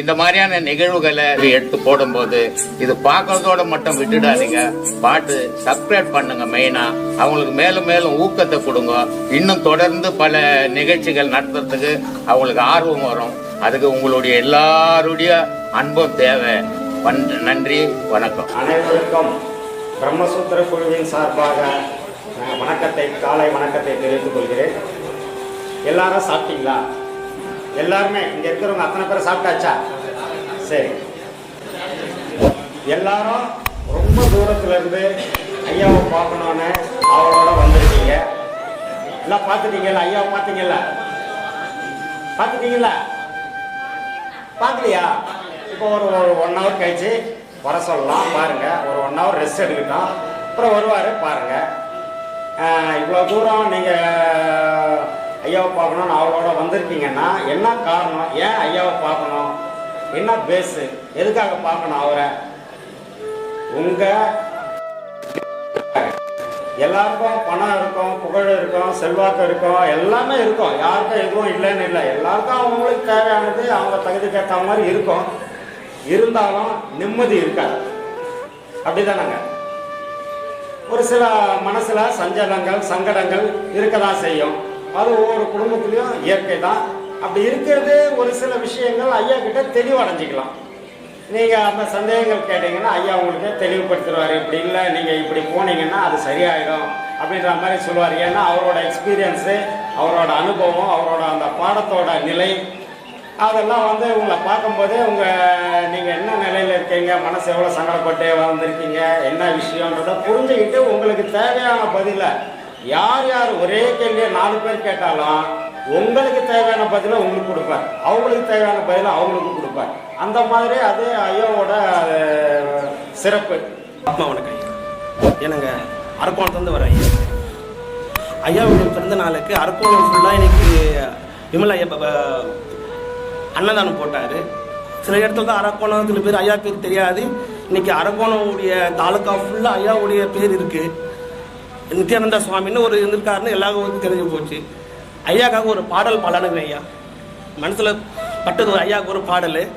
இந்த மாதிரியான நிகழ்வுகளை எடுத்து போடும்போது இது பார்க்கறதோட மட்டும் விட்டுடாதீங்க. பாட்டு சப்ஸ்கிரைப் பண்ணுங்க மெயினா அவங்களுக்கு மேலும் மேலும் ஊக்கத்தை கொடுங்க. இன்னும் தொடர்ந்து பல நிகழ்ச்சிகள் நடத்துறதுக்கு அவங்களுக்கு ஆர்வம் வரும். அதுக்கு உங்களுடைய எல்லாருடைய அன்பும் தேவை. நன்றி வணக்கம். அனைவருக்கும் பிரம்மசூத்திர குழுவின் சார்பாக வணக்கத்தை காலை வணக்கத்தை தெரிவித்துக் கொள்கிறேன். எல்லாரும் சாப்பிட்டீங்களா? எல்லாருமே இங்க இருக்கிறவங்க அத்தனை பேரை சாப்பிட்டாச்சா? சரி. எல்லாரும் ரொம்ப தூரத்துல இருந்து ஐயாவை பார்க்கணும்னு அவரோட வந்திருக்கீங்க. எல்லாம் பார்த்துட்டீங்கல்ல ஐயாவை பார்த்தீங்கல்ல பார்த்துட்டீங்களா பார்க்கலையா? இப்போ ஒரு ஒரு ஒன் ஹவர் கழிச்சு வர சொல்லலாம். பாருங்க ஒரு ஒன் ஹவர் ரெஸ்ட் எடுக்கட்டும். அப்புறம் வருவார் பாருங்க. இவ்வளோ தூரம் நீங்கள் ஐயாவை பார்க்கணும்னு அவரோட வந்திருக்கீங்கன்னா என்ன காரணம்? ஏன் ஐயாவை பார்க்கணும்? என்ன பேஸு எதுக்காக பார்க்கணும் அவரை? உங்கள் எல்லாருக்கும் பணம் இருக்கும் புகழ் இருக்கும் செல்வாக்கு இருக்கும் எல்லாமே இருக்கும். யாருக்கும் எதுவும் இல்லைன்னு இல்லை. எல்லாருக்கும் அவங்களுக்கு தேவையானது அவங்க தகுதிக்கு ஏற்ற மாதிரி இருக்கும். இருந்தாலும் நிம்மதி இருக்காது. அப்படிதானங்க? ஒரு சில மனசுல சஞ்சலங்கள் சங்கடங்கள் இருக்க தான் செய்யும். அது ஒவ்வொரு குடும்பத்திலையும் இயற்கை தான் அப்படி இருக்கிறது ஒரு சில விஷயங்கள் ஐயா கிட்ட தெளிவடைஞ்சிக்கலாம். நீங்கள் அந்த சந்தேகங்கள் கேட்டீங்கன்னா ஐயா உங்களுக்கு தெளிவுபடுத்திடுவார் இப்படி இல்லை நீங்கள் இப்படி போனீங்கன்னா அது சரியாயிடும் அப்படின்ற மாதிரி சொல்லுவார். ஏன்னா அவரோட எக்ஸ்பீரியன்ஸு அவரோட அனுபவம் அவரோட அந்த பாடத்தோட நிலை அதெல்லாம் வந்து உங்களை பார்க்கும்போதே உங்கள் நீங்கள் என்ன நிலையில் இருக்கீங்க மனசு எவ்வளோ சங்கடப்பட்டு வந்திருக்கீங்க என்ன விஷயம்ன்றத புரிஞ்சுக்கிட்டு உங்களுக்கு தேவையான பதிலை யார் யார் ஒரே கேள்வியை நாலு பேர் கேட்டாலும் உங்களுக்கு தேவையான பதிலை உங்களுக்கு கொடுப்பார். அவங்களுக்கு தேவையான பதிலை அவங்களுக்கு கொடுப்பார். அந்த மாதிரி அது ஐயாவோட சிறப்பு. ஆத்மா வணக்கம் என்னங்க? அரக்கோணத்துலேருந்து வர ஐயா. ஐயாவுடைய பிறந்த நாளுக்கு அரக்கோணம் ஃபுல்லாக இன்னைக்கு விமலா ஐயா அன்னதானம் போட்டார். சில இடத்துல தான் அரக்கோணம் சில பேர் ஐயா பேர் தெரியாது. இன்னைக்கு அரக்கோணவுடைய தாலுக்கா ஃபுல்லாக ஐயாவுடைய பேர் இருக்குது நித்யானந்த சுவாமின்னு ஒரு இருந்திருக்காருன்னு எல்லாருக்கும் தெரிஞ்சு போச்சு. ஐயாக்காக ஒரு பாடல் பாடணுங்க ஐயா. மனசில் பட்டது ஒரு ஐயாவுக்கு ஒரு பாடல்.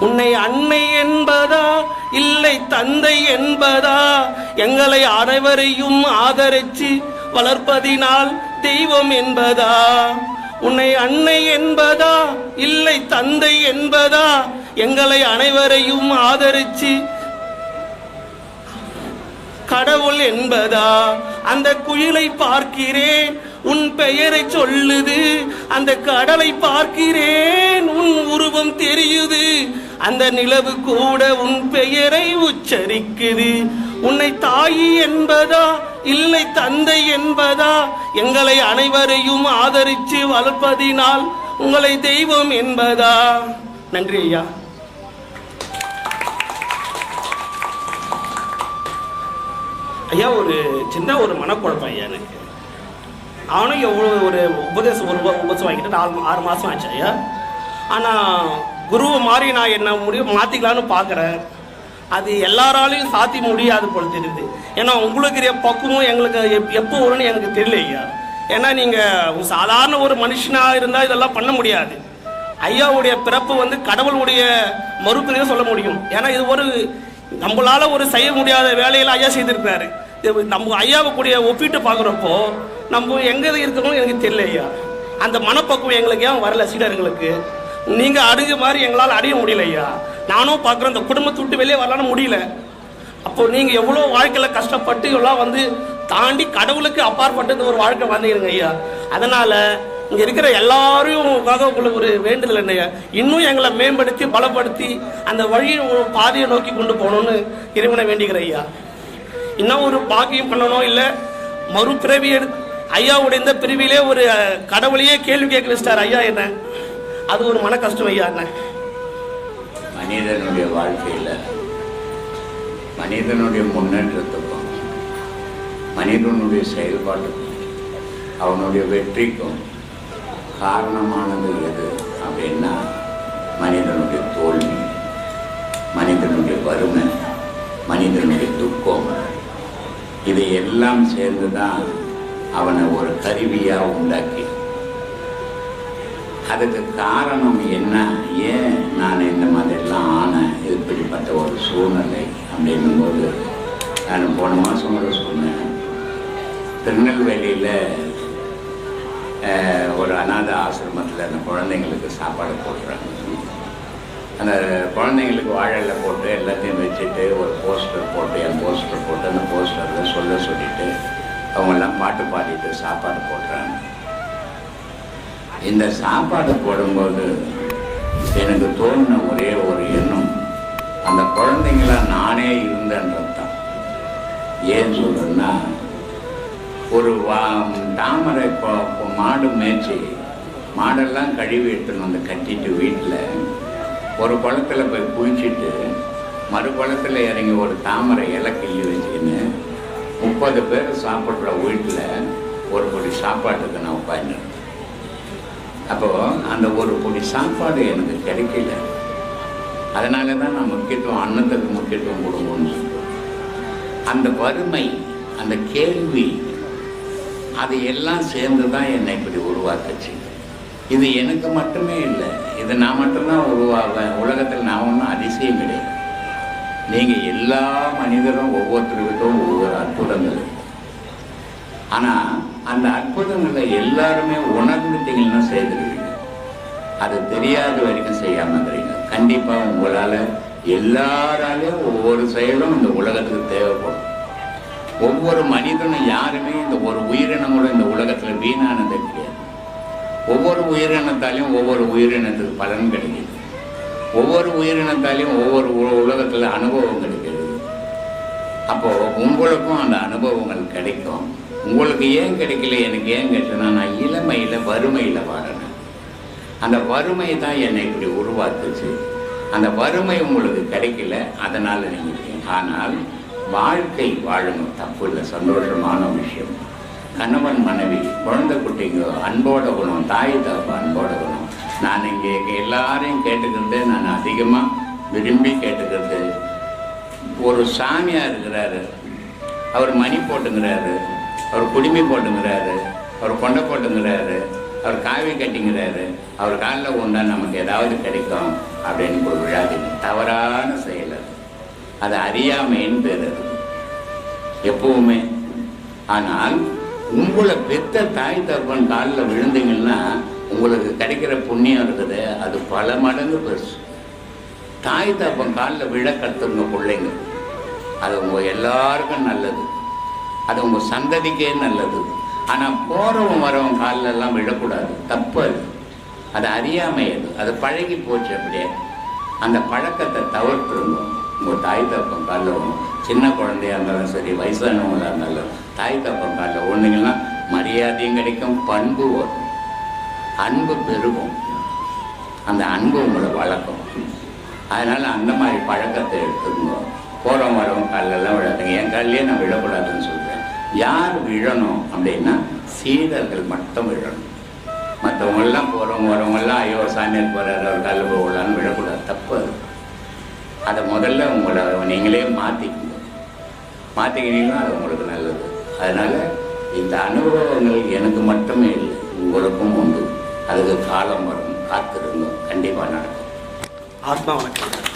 உன்னை அன்னை என்பதா இல்லை தந்தை என்பதா எங்களை அனைவரையும் ஆதரிச்சு வளர்ப்பதினால் தெய்வம் என்பதா? உன்னை அன்னை என்பதா இல்லை தந்தை என்பதா எங்களை அனைவரையும் ஆதரிச்சு கடவுள் என்பதா? அந்த குயிலை பார்க்கிறேன் உன் பெயரை சொல்லுது. அந்த கடலை பார்க்கிறேன் உன் உருவம் தெரியுது. அந்த நிலவு கூட உன் பெயரை உச்சரிக்குது. உன்னை தாயி என்பதா? இல்லை தந்தை என்பதா? எங்களை அனைவரையும் ஆதரித்து வளர்ப்பதினால் உங்களை தெய்வம் என்பதா? நன்றி ஐயா. ஐயா ஒரு சின்ன ஒரு மனக்குழப்பம் ஐயா எனக்கு. அவனும் எவ்வளோ ஒரு உபதேசம் ஒரு உபதேசம் வாங்கிட்டு நாலு ஆறு மாதம் ஆச்சு ஐயா. ஆனால் குருவை மாதிரி நான் என்ன முடியும் மாற்றிக்கலான்னு பார்க்குறேன் அது எல்லாராலையும் சாத்தி முடியாது போல தெரியுது. ஏன்னா உங்களுக்கு பக்குவம் எங்களுக்கு எப்- எப்போ வரும்னு எனக்கு தெரியல ஐயா. ஏன்னா நீங்கள் சாதாரண ஒரு மனுஷனாக இருந்தால் இதெல்லாம் பண்ண முடியாது. ஐயாவுடைய பிறப்பு வந்து கடவுளுடைய மறுபிரியை சொல்ல முடியும். ஏன்னா இது ஒரு நம்மளால் ஒரு செய்ய முடியாத வேலையில் ஐயா செய்திருக்காரு நம்ம ஐயாவை கூடிய ஒப்பிட்டு பார்க்குறப்போ நம்ம எங்கே இருக்கணும் எனக்கு தெரியல ஐயா. அந்த மனப்பக்குவம் எங்களுக்கு ஏன் வரல சீடர்களுக்கு? நீங்கள் அணுகு மாதிரி எங்களால் அடைய முடியல ஐயா. நானும் பார்க்குறேன் இந்த குடும்பத்தை விட்டு வெளியே வரலான்னு முடியல. அப்போ நீங்கள் எவ்வளோ வாழ்க்கையில் கஷ்டப்பட்டு எல்லாம் வந்து தாண்டி கடவுளுக்கு அப்பாற்பட்டது ஒரு வாழ்க்கை வந்தீங்க ஐயா. அதனால் இங்க இருக்கிற எல்லாரையும் உங்களுக்கு ஒரு வேண்டுதல் என்னையா? இன்னும் எங்களை மேம்படுத்தி பலப்படுத்தி அந்த வழியை பாதையை நோக்கி கொண்டு போகணும்னு இறைவனை வேண்டிக்கிற ஐயா. இன்னும் ஒரு பாக்கியம் பண்ணணும் இல்லை மறுபிறவி எடுத்து ஐயாவுடைய இந்த பிரிவிலே ஒரு கடவுளையே கேள்வி கேட்க வச்சிட்டார் ஐயா என்ன? அது ஒரு மன கஷ்டம் ஐயா என்ன? மனிதனுடைய வாழ்க்கையில் மனிதனுடைய முன்னேற்றத்துக்கும் மனிதனுடைய செயல்பாட்டுக்கும் அவனுடைய வெற்றிக்கும் காரணமானது எது அப்படின்னா மனிதனுடைய தோல்வி மனிதனுடைய வறுமை மனிதனுடைய துக்கம். இதை எல்லாம் சேர்ந்து தான் அவனை ஒரு கருவியாக உண்டாக்கி. அதுக்கு காரணம் என்ன? ஏன் நான் இந்த மாதிரிலாம் ஆனேன்? இப்படிப்பட்ட ஒரு சூழ்நிலை அப்படின்னும் போது நான் போன மாதம் கூட சொன்னேன். திருநெல்வேலியில் ஒரு அநாத ஆசிரமத்தில் அந்த குழந்தைங்களுக்கு சாப்பாடு போடுறாங்க. அந்த குழந்தைங்களுக்கு வாழலில் போட்டு எல்லாத்தையும் வச்சுட்டு ஒரு போஸ்டர் போட்டு என் போஸ்டர் போட்டு அந்த போஸ்டரில் சொல்ல சொல்லிட்டு அவங்கெல்லாம் பாட்டு பாடிட்டு சாப்பாடு போடுறாங்க. இந்த சாப்பாடு போடும்போது எனக்கு தோணுன ஒரே ஒரு எண்ணம் அந்த குழந்தைங்களாம் நானே இருந்தேன்றது தான். ஏன் சொல்கிறேன்னா ஒரு வா தாமரை இப்போ மாடு மேய்ச்சி மாடெல்லாம் கழுவி எடுத்துன்னு அந்த கட்டிட்டு வீட்டில் ஒரு குளத்தில் போய் குளிச்சுட்டு மறு குளத்தில் இறங்கி ஒரு தாமரை இலை கிள்ளி வச்சுக்கின்னு முப்பது பேர் சாப்பிட்ற வீட்டில் ஒரு பொடி சாப்பாட்டுக்கு நான் உட்காந்துருந்தேன் அப்போது அந்த ஒரு பொடி சாப்பாடு எனக்கு கிடைக்கல. அதனால தான் நான் முக்கியத்துவம் அன்னத்துக்கு முக்கியத்துவம் கொடுக்கணும்னு சொல்லுவேன் அந்த வறுமை அந்த கேள்வி அது எல்லாம் சேர்ந்து தான் என்னை இப்படி உருவாக்குச்சு இது எனக்கு மட்டுமே இல்லை இது நான் மட்டும்தான் உருவாகுவேன் உலகத்தில் நான் ஒன்றும் அதிசயம் கிடையாது. நீங்கள் எல்லா மனிதரும் ஒவ்வொருத்தருக்கிட்டும் ஒவ்வொரு அற்புதங்கள். ஆனால் அந்த அற்புதங்களை எல்லாருமே உணர்ந்துட்டீங்கன்னா செய்திருக்கீங்க. அது தெரியாத வரைக்கும் செய்யாமல் இருக்கிறீங்க கண்டிப்பாக உங்களால் எல்லாராலையும் ஒவ்வொரு செயலும் இந்த உலகத்துக்கு தேவைப்படும். ஒவ்வொரு மனிதனும் யாருமே இந்த ஒரு உயிரினங்களும் கூட இந்த உலகத்தில் வீணானதே கிடையாது. ஒவ்வொரு உயிரினத்தாலையும் ஒவ்வொரு உயிரினத்துக்கு பலன் கிடைக்கிது. ஒவ்வொரு உயிரினத்தாலையும் ஒவ்வொரு உ- அனுபவம் கிடைக்கிறது அப்போது உங்களுக்கும் அந்த அனுபவங்கள் கிடைக்கும். உங்களுக்கு ஏன் கிடைக்கல எனக்கு ஏன் கிடைச்சதுன்னா நான் இளமையில் வறுமையில் வாழறேன் அந்த வறுமை தான் என்னை இப்படி உருவாக்குச்சு. அந்த வறுமை உங்களுக்கு கிடைக்கல அதனால் நீங்கள் ஆனால் வாழ்க்கை வாழணும் தப்பு இல்லை சந்தோஷமான விஷயம். கணவன் மனைவி குழந்தை குட்டிங்க அன்போட குணம் தாய் தப்பு அன்போட குணம். நான் இங்கே எல்லாரையும் கேட்டுக்கிறது நான் அதிகமாக விரும்பி கேட்டுக்கிறது. ஒரு சாமியார் இருக்கிறாரு. அவர் மணி போட்டுங்கிறாரு. அவர் குடிமை போட்டுங்கிறாரு. அவர் கொண்டை போட்டுங்கிறாரு. அவர் காவி கட்டிங்கிறாரு. அவர் காலில் உண்டா நமக்கு ஏதாவது கிடைக்கும் அப்படின்னு ஒரு விழாதி தவறான செயல் அது அறியாமைன்னு பேர் அது எப்பவுமே. ஆனால் உங்களை பெத்த தாய் தகப்பன் காலில் விழுந்தீங்கன்னா உங்களுக்கு கிடைக்கிற புண்ணியம் இருக்குது. அது பல மடங்கு பெருசு. தாய் தகப்பன் காலில் விழ கற்றுங்க பிள்ளைங்க. அது உங்கள் எல்லாருக்கும் நல்லது. அது உங்கள் சந்ததிக்கே நல்லது. ஆனால் போகிறவன் வரவன் காலிலெல்லாம் விழக்கூடாது. தப்பு அது. அது அறியாமை அது. அது பழகி போச்சு அப்படியே. அந்த பழக்கத்தை தவிர்த்துருங்க. உங்கள் தாய் தப்பம் காலில் விழணும். சின்ன குழந்தையாக இருந்தாலும் சரி வயசானவங்களாக இருந்தாலும் தாய் தப்பம் காலில் ஒன்றுங்கன்னா மரியாதையும் கிடைக்கும் பண்பு வரும் அன்பு பெருகும். அந்த அன்பு உங்களை வளர்க்கும். அதனால் அந்த மாதிரி பழக்கத்தை எடுத்துக்கோங்க. போகிறோம் வரவங்க காலெல்லாம் விழாதுங்க. என் காலிலே நான் விழக்கூடாதுன்னு சொல்கிறேன் யார் விழணும் அப்படின்னா சீடர்கள் மட்டும் விழணும். மற்றவங்கெல்லாம் போகிறவங்க வரவங்கெல்லாம் ஐயோ சாமியார் போகிறாரு அவர் காலில் போகலான்னு விழக்கூடாது. தப்பு அது. அதை முதல்ல உங்களை நீங்களே மாற்றிக்கணும் மாற்றிக்கிட்டீங்கன்னா அது உங்களுக்கு நல்லது. அதனால் இந்த அனுபவங்கள் எனக்கு மட்டுமே இல்லை உங்களுக்கும் உண்டு. அதுக்கு காலம் வரும் காத்திருந்தோம் கண்டிப்பாக நடக்கும். ஆத்மா வணக்கம்.